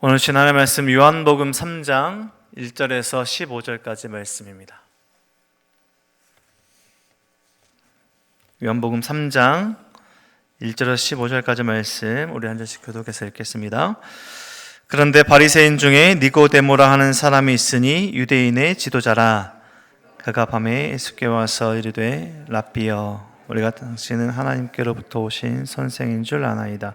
오늘 지난해 말씀 요한복음 3장 1절에서 15절까지 말씀입니다. 요한복음 3장 1절에서 15절까지 말씀 우리 한 절씩 교독해서 읽겠습니다. 그런데 바리새인 중에 니고데모라 하는 사람이 있으니 유대인의 지도자라 그가 밤에 예수께 와서 이르되 랍비여 우리가 당신은 하나님께로부터 오신 선생인 줄 아나이다.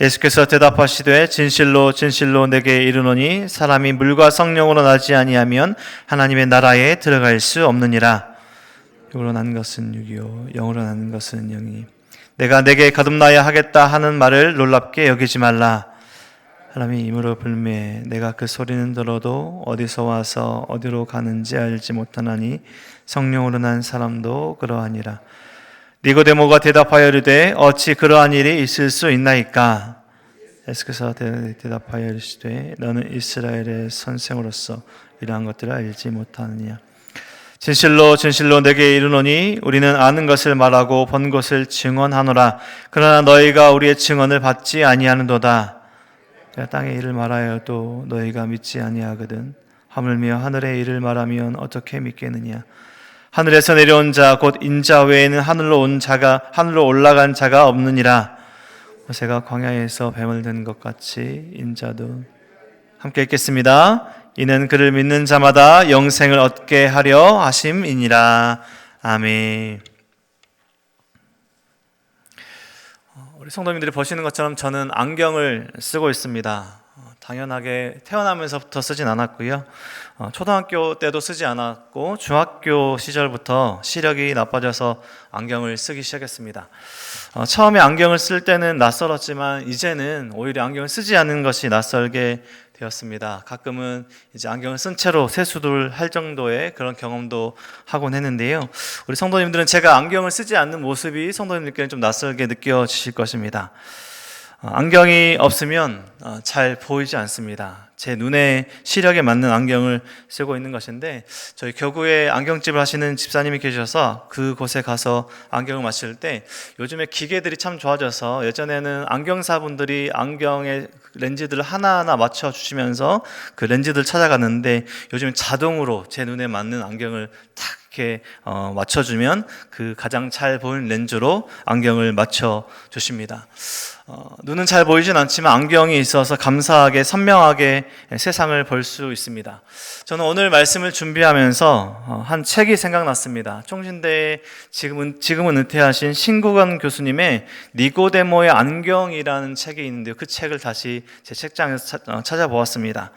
예수께서 대답하시되 진실로 진실로 내게 이르노니 사람이 물과 성령으로 나지 아니하면 하나님의 나라에 들어갈 수 없느니라. 육으로 난 것은 육이요 영으로 난 것은 영이. 내가 내게 거듭나야 하겠다 하는 말을 놀랍게 여기지 말라. 사람이 임으로 불매 내가 그 소리는 들어도 어디서 와서 어디로 가는지 알지 못하나니 성령으로 난 사람도 그러하니라. 니고데모가 대답하여 이르되 어찌 그러한 일이 있을 수 있나이까? 예수께서 대답하여 이르시되 너는 이스라엘의 선생으로서 이러한 것들을 알지 못하느냐? 진실로 진실로 내게 이르노니 우리는 아는 것을 말하고 본 것을 증언하노라. 그러나 너희가 우리의 증언을 받지 아니하는도다. 내가 땅의 일을 말하여도 너희가 믿지 아니하거든. 하물며 하늘의 일을 말하면 어떻게 믿겠느냐? 하늘에서 내려온 자 곧 인자 외에는 하늘로 온 자가 하늘로 올라간 자가 없느니라. 모세가 광야에서 뱀을 든 것 같이 인자도 함께 읽겠습니다. 이는 그를 믿는 자마다 영생을 얻게 하려 하심이니라. 아멘. 어, 우리 성도님들이 보시는 것처럼 저는 안경을 쓰고 있습니다. 어, 당연하게 태어나면서부터 쓰진 않았고요. 어, 초등학교 때도 쓰지 않았고 중학교 시절부터 시력이 나빠져서 안경을 쓰기 시작했습니다. 어, 처음에 안경을 쓸 때는 낯설었지만 이제는 오히려 안경을 쓰지 않는 것이 낯설게 되었습니다. 가끔은 이제 안경을 쓴 채로 세수를 할 정도의 그런 경험도 하곤 했는데요. 우리 성도님들은 제가 안경을 쓰지 않는 모습이 성도님들께는 좀 낯설게 느껴지실 것입니다. 어, 안경이 없으면 어, 잘 보이지 않습니다. 제 눈에 시력에 맞는 안경을 쓰고 있는 것인데 저희 교구에 안경집을 하시는 집사님이 계셔서 그곳에 가서 안경을 마실 때 요즘에 기계들이 참 좋아져서 예전에는 안경사분들이 안경에 렌즈들을 하나하나 맞춰 주시면서 그 렌즈들 찾아갔는데 요즘 자동으로 제 눈에 맞는 안경을 탁 이렇게 어, 맞춰주면 그 가장 잘 보이는 렌즈로 안경을 맞춰 주십니다. 어, 눈은 잘 보이진 않지만 안경이 있어서 감사하게 선명하게 세상을 볼 수 있습니다. 저는 오늘 말씀을 준비하면서 어, 한 책이 생각났습니다. 총신대에 지금은 지금은 은퇴하신 신구관 교수님의 니고데모의 안경이라는 책이 있는데요. 그 책을 다시 제 책장에서 어, 찾아보았습니다.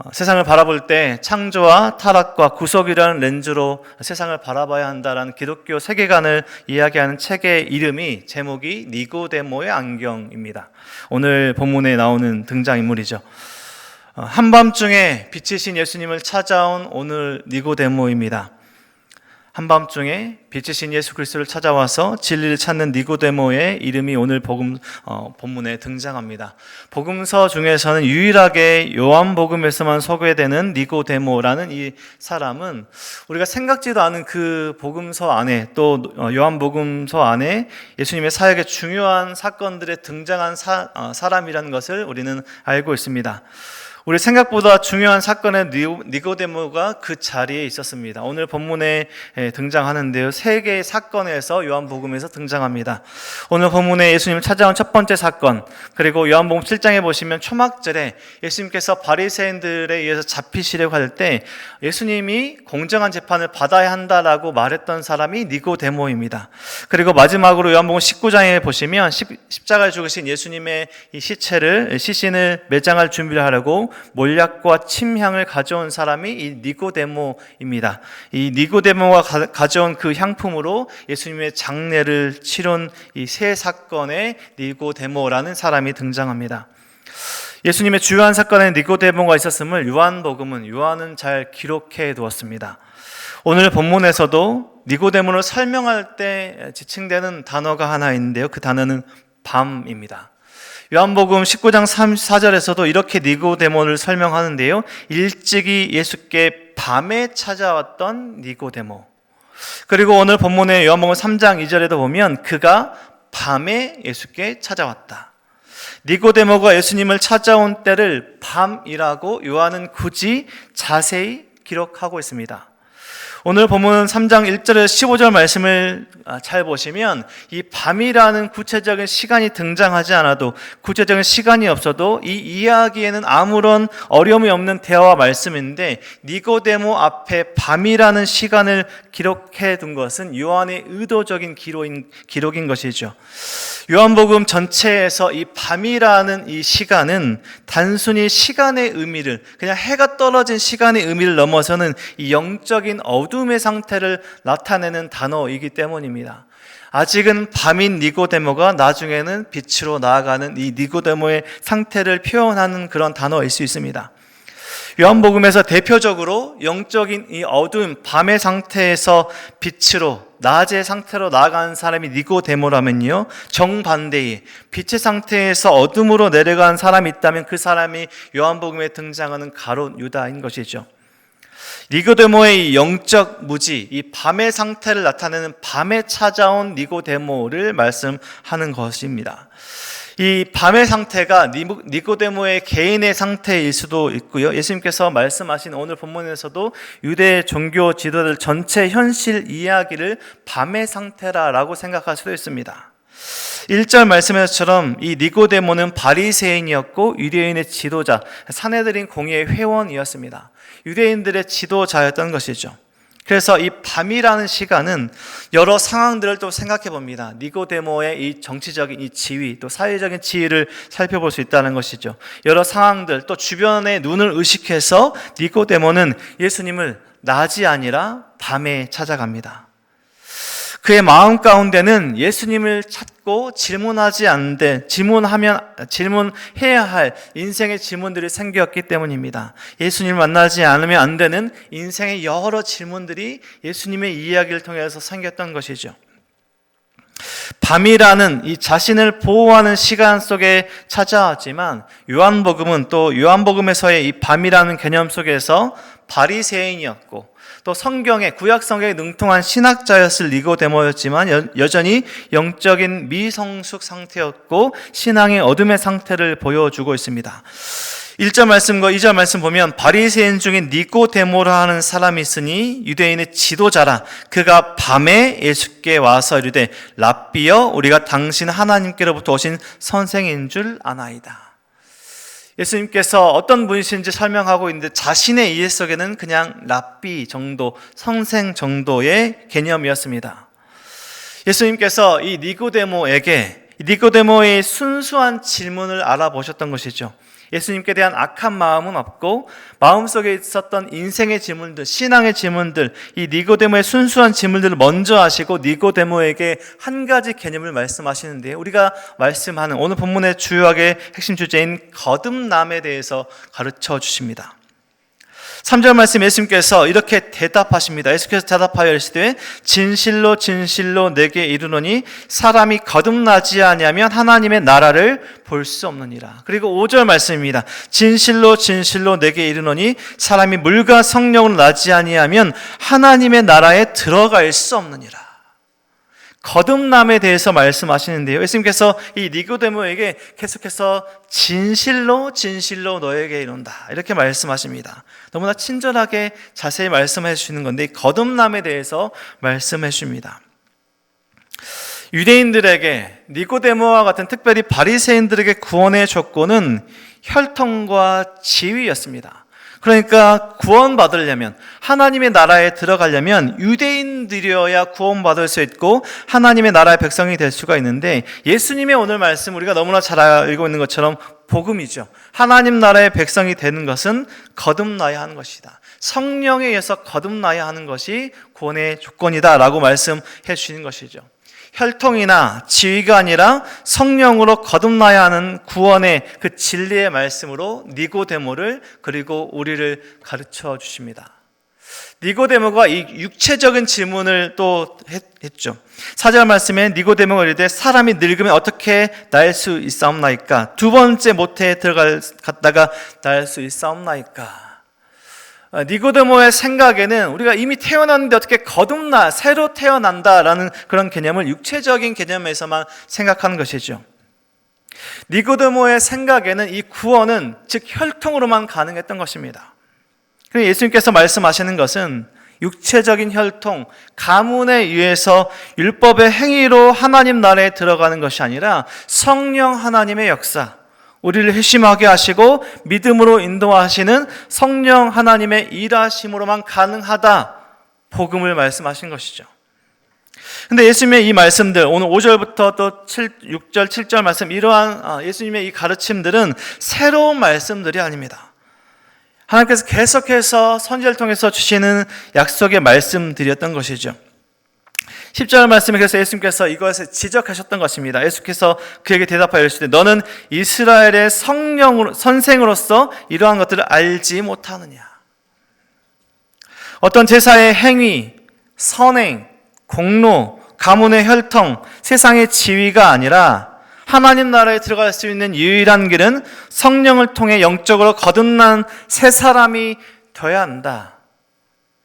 어, 세상을 바라볼 때 창조와 타락과 구속이라는 렌즈로 세상을 바라봐야 한다라는 기독교 세계관을 이야기하는 책의 이름이 제목이 니고데모의 안경입니다. 오늘 본문에 나오는 등장인물이죠. 어, 한밤중에 빛이신 예수님을 찾아온 오늘 니고데모입니다. 한밤중에 빛이신 예수 그리스도를 찾아와서 진리를 찾는 니고데모의 이름이 오늘 복음 어, 본문에 등장합니다. 복음서 중에서는 유일하게 요한복음에서만 소개되는 니고데모라는 이 사람은 우리가 생각지도 않은 그 복음서 안에 또 어, 요한복음서 안에 예수님의 사역에 중요한 사건들에 등장한 사, 어, 사람이라는 것을 우리는 알고 있습니다. 우리 생각보다 중요한 사건의 니고데모가 그 자리에 있었습니다. 오늘 본문에 등장하는데요. 세 개의 사건에서 요한복음에서 등장합니다. 오늘 본문에 예수님을 찾아온 첫 번째 사건, 그리고 요한복음 7장에 보시면 초막절에 예수님께서 바리새인들에 의해서 잡히시려고 할 때 예수님이 공정한 재판을 받아야 한다라고 말했던 사람이 니고데모입니다. 그리고 마지막으로 요한복음 19장에 보시면 십자가에 죽으신 예수님의 이 시체를 시신을 매장할 준비를 하려고 몰약과 침향을 가져온 사람이 이 니고데모입니다. 이 니고데모가 가져온 그 향품으로 예수님의 장례를 치른 이 세 사건의 니고데모라는 사람이 등장합니다. 예수님의 주요한 사건에 니고데모가 있었음을 요한복음은 요한은 잘 기록해 두었습니다. 오늘 본문에서도 니고데모를 설명할 때 지칭되는 단어가 하나 있는데요. 그 단어는 밤입니다. 요한복음 19장 4절에서도 이렇게 니고데모를 설명하는데요. 일찍이 예수께 밤에 찾아왔던 니고데모. 그리고 오늘 본문의 요한복음 3장 2절에도 보면 그가 밤에 예수께 찾아왔다. 니고데모가 예수님을 찾아온 때를 밤이라고 요한은 굳이 자세히 기록하고 있습니다. 오늘 본문 3장 1절에서 15절 말씀을 아, 잘 보시면 이 밤이라는 구체적인 시간이 등장하지 않아도 구체적인 시간이 없어도 이 이야기에는 아무런 어려움이 없는 대화와 말씀인데 니고데모 앞에 밤이라는 시간을 기록해 둔 것은 요한의 의도적인 기록인, 기록인 것이죠. 요한복음 전체에서 이 밤이라는 이 시간은 단순히 시간의 의미를 그냥 해가 떨어진 시간의 의미를 넘어서는 이 영적인 어둠 의 상태를 나타내는 단어이기 때문입니다. 아직은 밤인 니고데모가 나중에는 빛으로 나아가는 이 니고데모의 상태를 표현하는 그런 단어일 수 있습니다. 요한복음에서 대표적으로 영적인 이 어두운 밤의 상태에서 빛으로 낮의 상태로 나아가는 사람이 니고데모라면요. 정반대의 빛의 상태에서 어둠으로 내려간 사람이 있다면 그 사람이 요한복음에 등장하는 가롯 유다인 것이죠. 니고데모의 영적 무지, 이 밤의 상태를 나타내는 밤에 찾아온 니고데모를 말씀하는 것입니다. 이 밤의 상태가 니고데모의 개인의 상태일 수도 있고요. 예수님께서 말씀하신 오늘 본문에서도 유대 종교 지도들 전체 현실 이야기를 밤의 상태라라고 생각할 수도 있습니다. 1절 말씀에서처럼 이 니고데모는 바리새인이었고 유대인의 지도자, 사내들인 공의의 회원이었습니다. 유대인들의 지도자였던 것이죠. 그래서 이 밤이라는 시간은 여러 상황들을 또 생각해 봅니다. 니고데모의 이 정치적인 이 지위, 또 사회적인 지위를 살펴볼 수 있다는 것이죠. 여러 상황들, 또 주변의 눈을 의식해서 니고데모는 예수님을 낮이 아니라 밤에 찾아갑니다. 그의 마음 가운데는 예수님을 찾고 질문하지 않되 질문하면 질문해야 할 인생의 질문들이 생겼기 때문입니다. 예수님을 만나지 않으면 안 되는 인생의 여러 질문들이 예수님의 이야기를 통해서 생겼던 것이죠. 밤이라는 이 자신을 보호하는 시간 속에 찾아왔지만 요한복음은 또 요한복음에서의 이 밤이라는 개념 속에서 바리새인이었고 또 성경에 구약 성경에 능통한 신학자였을 니고데모였지만 여전히 영적인 미성숙 상태였고 신앙의 어둠의 상태를 보여주고 있습니다. 1절 말씀과 2절 말씀 보면 바리새인 중에 니고데모라 하는 사람이 있으니 유대인의 지도자라 그가 밤에 예수께 와서 이르되 랍비여 우리가 당신 하나님께로부터 오신 선생인 줄 아나이다. 예수님께서 어떤 분이신지 설명하고 있는데 자신의 이해 속에는 그냥 랍비 정도, 성생 정도의 개념이었습니다. 예수님께서 이 니고데모에게 니고데모의 순수한 질문을 알아보셨던 것이죠. 예수님께 대한 악한 마음은 없고 마음속에 있었던 인생의 질문들, 신앙의 질문들, 이 니고데모의 순수한 질문들을 먼저 하시고 니고데모에게 한 가지 개념을 말씀하시는데 우리가 말씀하는 오늘 본문의 주요하게 핵심 주제인 거듭남에 대해서 가르쳐 주십니다. 3절 말씀 예수님께서 이렇게 대답하십니다. 예수께서 대답하여 이르시되 진실로 진실로 내게 이르노니 사람이 거듭나지 아니하면 하나님의 나라를 볼 수 없느니라. 그리고 5절 말씀입니다. 진실로 진실로 내게 이르노니 사람이 물과 성령으로 나지 아니하면 하나님의 나라에 들어갈 수 없느니라. 거듭남에 대해서 말씀하시는데요. 예수님께서 이 니고데모에게 계속해서 진실로 진실로 너에게 이룬다. 이렇게 말씀하십니다. 너무나 친절하게 자세히 말씀해 주시는 건데 거듭남에 대해서 말씀해 주십니다. 유대인들에게 니고데모와 같은 특별히 바리새인들에게 구원의 조건은 혈통과 지위였습니다. 그러니까 구원받으려면 하나님의 나라에 들어가려면 유대인들이어야 구원받을 수 있고 하나님의 나라의 백성이 될 수가 있는데 예수님의 오늘 말씀 우리가 너무나 잘 알고 있는 것처럼 복음이죠. 하나님 나라의 백성이 되는 것은 거듭나야 하는 것이다. 성령에 의해서 거듭나야 하는 것이 구원의 조건이다라고 말씀해 주시는 것이죠. 혈통이나 지위가 아니라 성령으로 거듭나야 하는 구원의 그 진리의 말씀으로 니고데모를 그리고 우리를 가르쳐 주십니다. 니고데모가 이 육체적인 질문을 또 했, 죠 사절 말씀에 니고데모가 이르되 사람이 늙으면 어떻게 날 수 있사옵나이까? 두 번째 모태에 들어갔다가 날 수 있사옵나이까? 아, 니고데모의 생각에는 우리가 이미 태어났는데 어떻게 거듭나 새로 태어난다라는 그런 개념을 육체적인 개념에서만 생각하는 것이죠. 니고데모의 생각에는 이 구원은 즉 혈통으로만 가능했던 것입니다. 예수님께서 말씀하시는 것은 육체적인 혈통, 가문에 의해서 율법의 행위로 하나님 나라에 들어가는 것이 아니라 성령 하나님의 역사, 우리를 회심하게 하시고 믿음으로 인도하시는 성령 하나님의 일하심으로만 가능하다. 복음을 말씀하신 것이죠. 근데 예수님의 이 말씀들, 오늘 5절부터 또 7, 6절, 7절 말씀, 이러한 아, 예수님의 이 가르침들은 새로운 말씀들이 아닙니다. 하나님께서 계속해서 선지를 통해서 주시는 약속의 말씀들이었던 것이죠. 10절 말씀에 그래서 예수님께서 이것을 지적하셨던 것입니다. 예수께서 그에게 대답하여 이르시되 너는 이스라엘의 성령으로 선생으로서 이러한 것들을 알지 못하느냐. 어떤 제사의 행위, 선행, 공로, 가문의 혈통, 세상의 지위가 아니라 하나님 나라에 들어갈 수 있는 유일한 길은 성령을 통해 영적으로 거듭난 새 사람이 되어야 한다.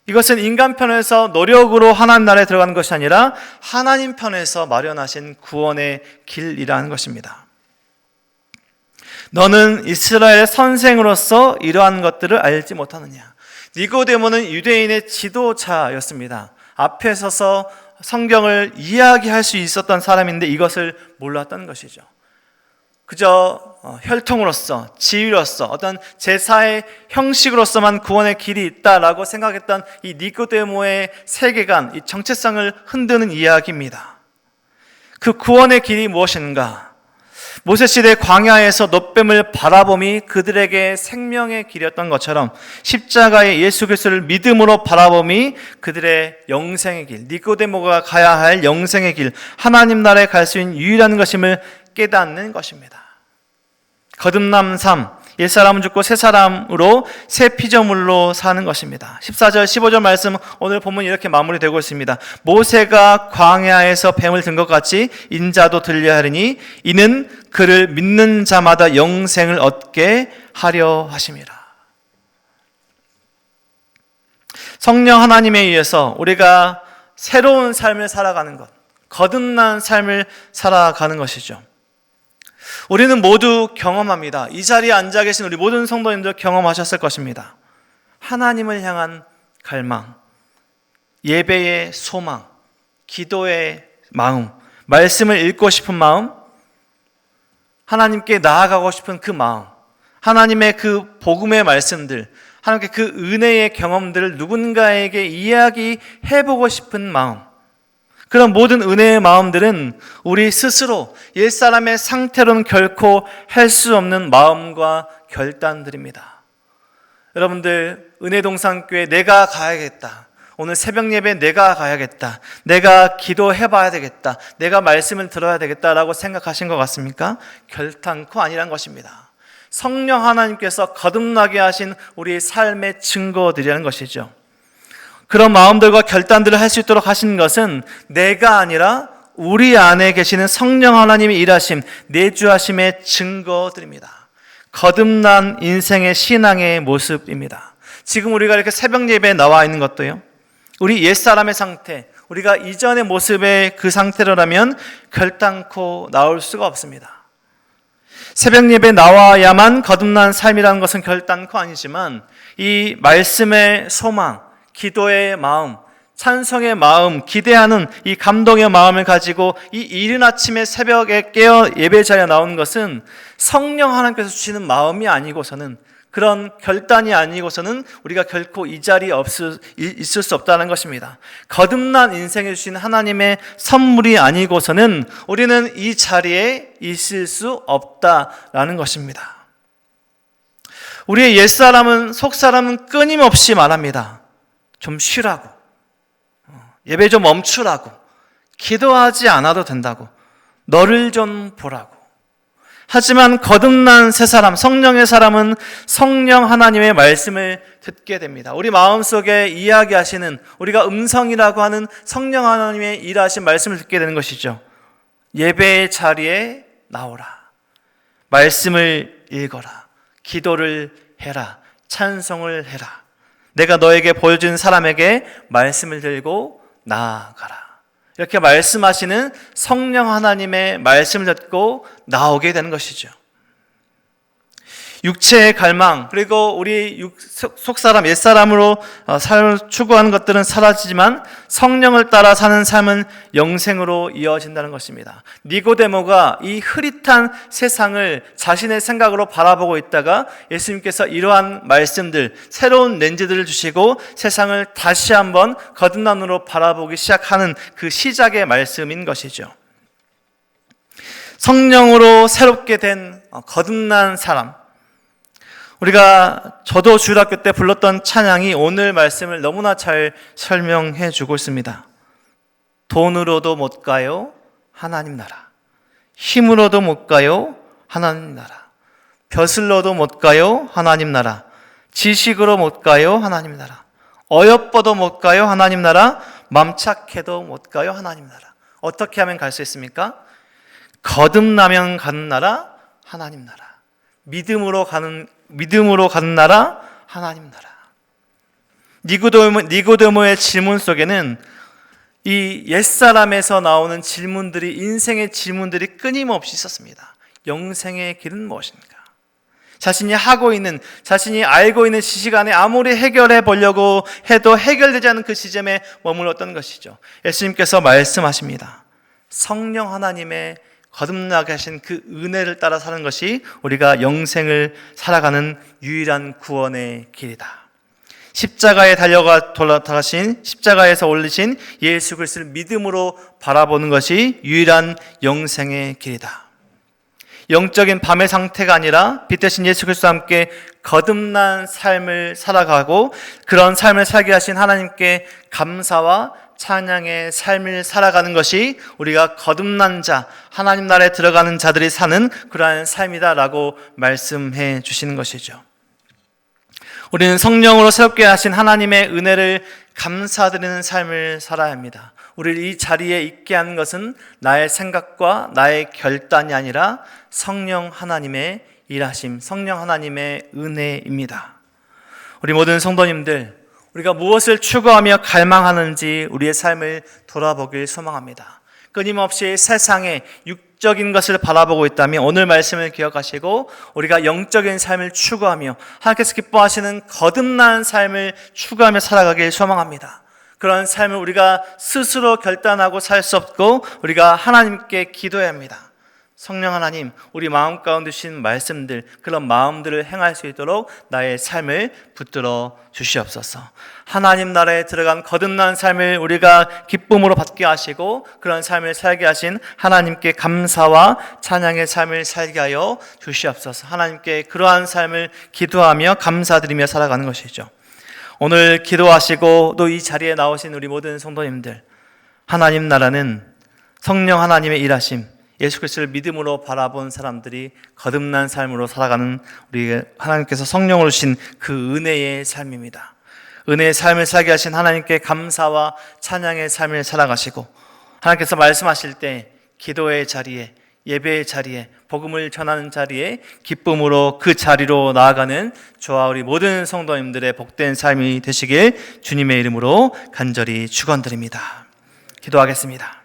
이것은 인간 편에서 노력으로 하나님 나라에 들어가는 것이 아니라 하나님 편에서 마련하신 구원의 길이라는 것입니다. 너는 이스라엘의 선생으로서 이러한 것들을 알지 못하느냐. 니고데모는 유대인의 지도자였습니다. 앞에 서서 성경을 이야기할 수 있었던 사람인데 이것을 몰랐던 것이죠. 그저 어, 혈통으로서 지위로서 어떤 제사의 형식으로서만 구원의 길이 있다라고 생각했던 이 니코데모의 세계관, 이 정체성을 흔드는 이야기입니다. 그 구원의 길이 무엇인가? 모세 시대 광야에서 놋뱀을 바라봄이 그들에게 생명의 길이었던 것처럼 십자가의 예수 그리스도를 믿음으로 바라봄이 그들의 영생의 길, 니코데모가 가야 할 영생의 길, 하나님 나라에 갈 수 있는 유일한 것임을 깨닫는 것입니다. 거듭남 삶, 옛사람은 죽고 새 사람으로 새 피조물로 사는 것입니다. 14절, 15절 말씀 오늘 본문 이렇게 마무리되고 있습니다. 모세가 광야에서 뱀을 든 것 같이 인자도 들려 하리니 이는 그를 믿는 자마다 영생을 얻게 하려 하심이라. 성령 하나님에 의해서 우리가 새로운 삶을 살아가는 것, 거듭난 삶을 살아가는 것이죠. 우리는 모두 경험합니다. 이 자리에 앉아 계신 우리 모든 성도님들 경험하셨을 것입니다. 하나님을 향한 갈망, 예배의 소망, 기도의 마음, 말씀을 읽고 싶은 마음, 하나님께 나아가고 싶은 그 마음, 하나님의 그 복음의 말씀들, 하나님께 그 은혜의 경험들을 누군가에게 이야기해보고 싶은 마음, 그런 모든 은혜의 마음들은 우리 스스로 옛사람의 상태로는 결코 할 수 없는 마음과 결단들입니다. 여러분들, 은혜 동산교회 내가 가야겠다. 오늘 새벽 예배 내가 가야겠다. 내가 기도해 봐야 되겠다. 내가 말씀을 들어야 되겠다라고 생각하신 것 같습니까? 결단코 아니란 것입니다. 성령 하나님께서 거듭나게 하신 우리 삶의 증거들이라는 것이죠. 그런 마음들과 결단들을 할 수 있도록 하신 것은 내가 아니라 우리 안에 계시는 성령 하나님의 일하심, 내주하심의 증거들입니다. 거듭난 인생의 신앙의 모습입니다. 지금 우리가 이렇게 새벽 예배에 나와 있는 것도요. 우리 옛사람의 상태, 우리가 이전의 모습의 그 상태로라면 결단코 나올 수가 없습니다. 새벽 예배 나와야만 거듭난 삶이라는 것은 결단코 아니지만 이 말씀의 소망, 기도의 마음, 찬성의 마음, 기대하는 이 감동의 마음을 가지고 이 이른 아침에 새벽에 깨어 예배 자리에 나오는 것은 성령 하나님께서 주시는 마음이 아니고서는 그런 결단이 아니고서는 우리가 결코 이 자리에 없을, 있을 수 없다는 것입니다. 거듭난 인생에 주신 하나님의 선물이 아니고서는 우리는 이 자리에 있을 수 없다라는 것입니다. 우리의 옛사람은, 속사람은 끊임없이 말합니다. 좀 쉬라고. 어, 예배 좀 멈추라고. 기도하지 않아도 된다고. 너를 좀 보라고. 하지만 거듭난 새 사람, 성령의 사람은 성령 하나님의 말씀을 듣게 됩니다. 우리 마음속에 이야기하시는 우리가 음성이라고 하는 성령 하나님의 일하신 말씀을 듣게 되는 것이죠. 예배의 자리에 나오라. 말씀을 읽어라. 기도를 해라. 찬송을 해라. 내가 너에게 보여준 사람에게 말씀을 들고 나아가라. 이렇게 말씀하시는 성령 하나님의 말씀을 듣고 나오게 되는 것이죠. 육체의 갈망 그리고 우리 속사람 옛사람으로 어, 삶을 추구하는 것들은 사라지지만 성령을 따라 사는 삶은 영생으로 이어진다는 것입니다. 니고데모가 이 흐릿한 세상을 자신의 생각으로 바라보고 있다가 예수님께서 이러한 말씀들 새로운 렌즈들을 주시고 세상을 다시 한번 거듭난 눈으로 바라보기 시작하는 그 시작의 말씀인 것이죠. 성령으로 새롭게 된 어, 거듭난 사람 우리가 저도 주일학교 때 불렀던 찬양이 오늘 말씀을 너무나 잘 설명해 주고 있습니다. 돈으로도 못 가요, 하나님 나라. 힘으로도 못 가요, 하나님 나라. 벼슬로도 못 가요, 하나님 나라. 지식으로 못 가요, 하나님 나라. 어여뻐도 못 가요, 하나님 나라. 맘착해도 못 가요, 하나님 나라. 어떻게 하면 갈 수 있습니까? 거듭나면 가는 나라, 하나님 나라. 믿음으로 가는 믿음으로 가는 나라 하나님 나라. 니고데모, 니고데모의 질문 속에는 이 옛사람에서 나오는 질문들이 인생의 질문들이 끊임없이 있었습니다. 영생의 길은 무엇인가? 자신이 하고 있는 자신이 알고 있는 시간에 아무리 해결해 보려고 해도 해결되지 않은 그 시점에 머물렀던 것이죠. 예수님께서 말씀하십니다. 성령 하나님의 거듭나게 하신 그 은혜를 따라 사는 것이 우리가 영생을 살아가는 유일한 구원의 길이다. 십자가에 달려가 돌아가신 십자가에서 올리신 예수 그리스도를 믿음으로 바라보는 것이 유일한 영생의 길이다. 영적인 밤의 상태가 아니라 빛 대신 예수 그리스도와 함께 거듭난 삶을 살아가고 그런 삶을 살게 하신 하나님께 감사와 찬양의 삶을 살아가는 것이 우리가 거듭난 자, 하나님 나라에 들어가는 자들이 사는 그러한 삶이다라고 말씀해 주시는 것이죠. 우리는 성령으로 새롭게 하신 하나님의 은혜를 감사드리는 삶을 살아야 합니다. 우리를 이 자리에 있게 하는 것은 나의 생각과 나의 결단이 아니라 성령 하나님의 일하심, 성령 하나님의 은혜입니다. 우리 모든 성도님들, 우리가 무엇을 추구하며 갈망하는지 우리의 삶을 돌아보길 소망합니다. 끊임없이 세상의 육적인 것을 바라보고 있다면 오늘 말씀을 기억하시고 우리가 영적인 삶을 추구하며 하나님께서 기뻐하시는 거듭난 삶을 추구하며 살아가길 소망합니다. 그런 삶을 우리가 스스로 결단하고 살 수 없고 우리가 하나님께 기도해야 합니다. 성령 하나님, 우리 마음 가운데 주신 말씀들, 그런 마음들을 행할 수 있도록 나의 삶을 붙들어 주시옵소서. 하나님 나라에 들어간 거듭난 삶을 우리가 기쁨으로 받게 하시고 그런 삶을 살게 하신 하나님께 감사와 찬양의 삶을 살게 하여 주시옵소서. 하나님께 그러한 삶을 기도하며 감사드리며 살아가는 것이죠. 오늘 기도하시고 또 이 자리에 나오신 우리 모든 성도님들, 하나님 나라는 성령 하나님의 일하심, 예수 그리스도를 믿음으로 바라본 사람들이 거듭난 삶으로 살아가는 우리 하나님께서 성령으로 주신 그 은혜의 삶입니다. 은혜의 삶을 살게 하신 하나님께 감사와 찬양의 삶을 살아가시고 하나님께서 말씀하실 때 기도의 자리에 예배의 자리에 복음을 전하는 자리에 기쁨으로 그 자리로 나아가는 저와 우리 모든 성도님들의 복된 삶이 되시길 주님의 이름으로 간절히 축원드립니다. 기도하겠습니다.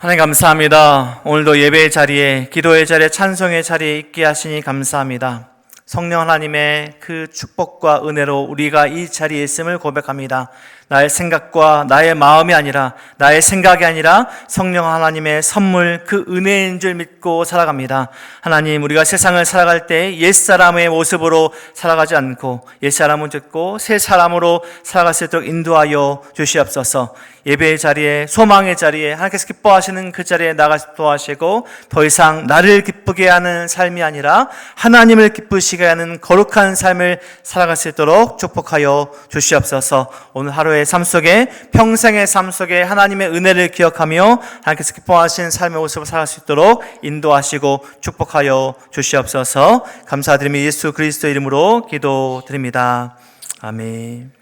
하나님 감사합니다. 오늘도 예배의 자리에, 기도의 자리에, 찬송의 자리에 있게 하시니 감사합니다. 성령 하나님의 그 축복과 은혜로 우리가 이 자리에 있음을 고백합니다. 나의 생각과 나의 마음이 아니라 나의 생각이 아니라 성령 하나님의 선물 그 은혜인 줄 믿고 살아갑니다. 하나님 우리가 세상을 살아갈 때 옛사람의 모습으로 살아가지 않고 옛사람을 듣고 새 사람으로 살아갈 수 있도록 인도하여 주시옵소서. 예배의 자리에 소망의 자리에 하나님께서 기뻐하시는 그 자리에 나가시도 하시고 더 이상 나를 기쁘게 하는 삶이 아니라 하나님을 기쁘시게 하는 거룩한 삶을 살아갈 수 있도록 축복하여 주시옵소서. 오늘 하루의 저의 삶 속에 평생의 삶 속에 하나님의 은혜를 기억하며 하나님께서 기뻐하신 삶의 모습을 살아갈 수 있도록 인도하시고 축복하여 주시옵소서 감사드리며 예수 그리스도 이름으로 기도드립니다. 아멘.